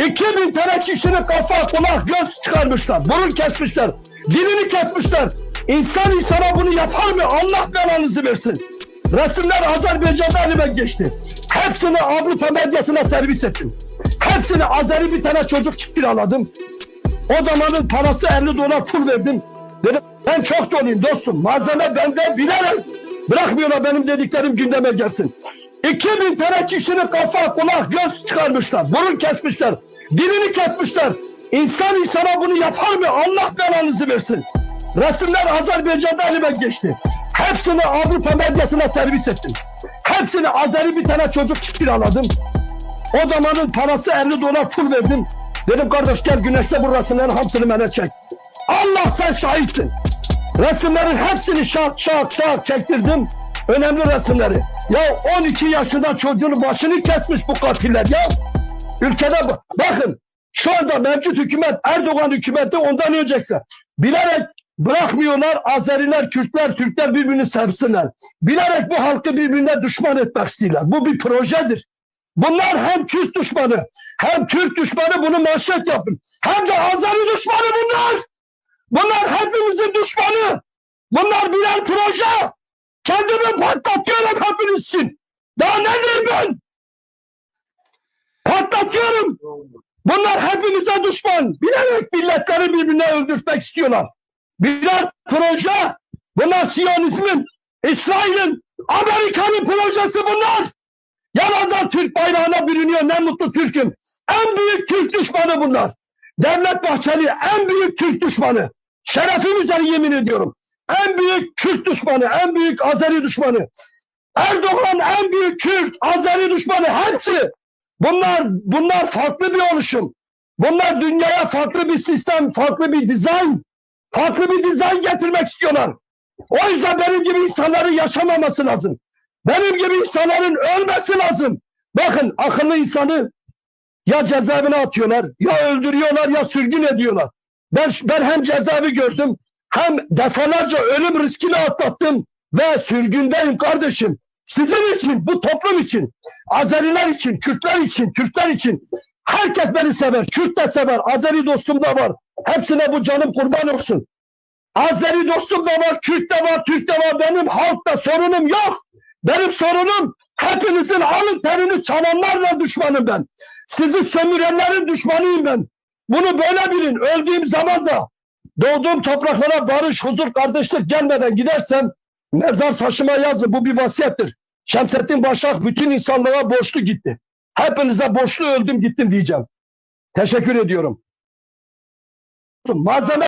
2000 tane kişinin kafa, kulak, göz çıkarmışlar. Burun kesmişler. Dilini kesmişler. İnsan insana bunu yapar mı? Allah belanızı versin. Resimler Azerbaycan'da elime geçti. Hepsini Avrupa medyasına servis ettim. Hepsini Azeri bir tane çocuk kiraladım. O zamanın parası 50 dolar pul verdim. Dedim ben çok doluyum dostum. Malzeme bende bilerek bırakmıyorlar benim dediklerim gündeme gelsin. 2000 tane kişinin kafa, kulak, göz çıkarmışlar. Burun kesmişler. Dilini kesmişler. İnsan insana bunu yapar mı? Allah belanızı versin. Resimler Azerbaycan'da elime geçti. Hepsini Avrupa medyasına servis ettim. Hepsini Azeri bir tane çocuk kiraladım. O zamanın parası 50 dolar pul verdim. Dedim kardeş gel güneşte bu resimlerin hepsini bana çek. Allah sen şahitsin. Resimlerin hepsini şak şak şak çektirdim. Önemli resimleri. Ya 12 yaşında çocuğun başını kesmiş bu katiller ya. Ülkede bakın şu anda mevcut hükümet Erdoğan hükümeti ondan önceki bilerek bırakmıyorlar Azeriler, Kürtler, Türkler birbirini sevsinler. Bilerek bu halkı birbirine düşman etmek istiyorlar. Bu bir projedir. Bunlar hem Kürt düşmanı hem Türk düşmanı bunu manşet yapın. Hem de Azeri düşmanı bunlar. Bunlar hepimizin düşmanı. Bunlar birer proje. Kendimi patlatıyorum hepiniz için. Daha nedir ben? Patlatıyorum. Bunlar hepimize düşman. Bilerek milletleri birbirine öldürtmek istiyorlar. Birer proje. Bunlar Siyonizmin, İsrail'in, Amerika'nın projesi bunlar. Yalandan Türk bayrağına bürünüyor. Ne mutlu Türk'üm. En büyük Türk düşmanı bunlar. Devlet Bahçeli en büyük Türk düşmanı. Şerefim üzere yemin ediyorum. En büyük Kürt düşmanı, en büyük Azeri düşmanı. Erdoğan en büyük Kürt, Azeri düşmanı hepsi. Bunlar bunlar farklı bir oluşum. Bunlar dünyaya farklı bir sistem, farklı bir dizayn, farklı bir dizayn getirmek istiyorlar. O yüzden benim gibi insanların yaşamaması lazım. Benim gibi insanların ölmesi lazım. Bakın akıllı insanı ya cezaevine atıyorlar, ya öldürüyorlar, ya sürgün ediyorlar. Ben, ben hem cezaevi gördüm, hem defalarca ölüm riskini atlattım ve sürgündeyim kardeşim. Sizin için, bu toplum için, Azeriler için, Kürtler için, Türkler için herkes beni sever. Kürt de sever, Azeri dostum da var. Hepsine bu canım kurban olsun. Azeri dostum da var, Kürt de var, Türk de var. Benim halkta sorunum yok. Benim sorunum hepinizin alın terini çalanlarla düşmanım ben. Sizi sömürenlerin düşmanıyım ben. Bunu böyle bilin. Öldüğüm zaman da doğduğum topraklara barış, huzur, kardeşlik gelmeden gidersem mezar taşıma yazın. Bu bir vasiyettir. Şemsettin Başak bütün insanlığa borçlu gitti. Hepinize borçlu öldüm gittim diyeceğim. Teşekkür ediyorum. Malzeme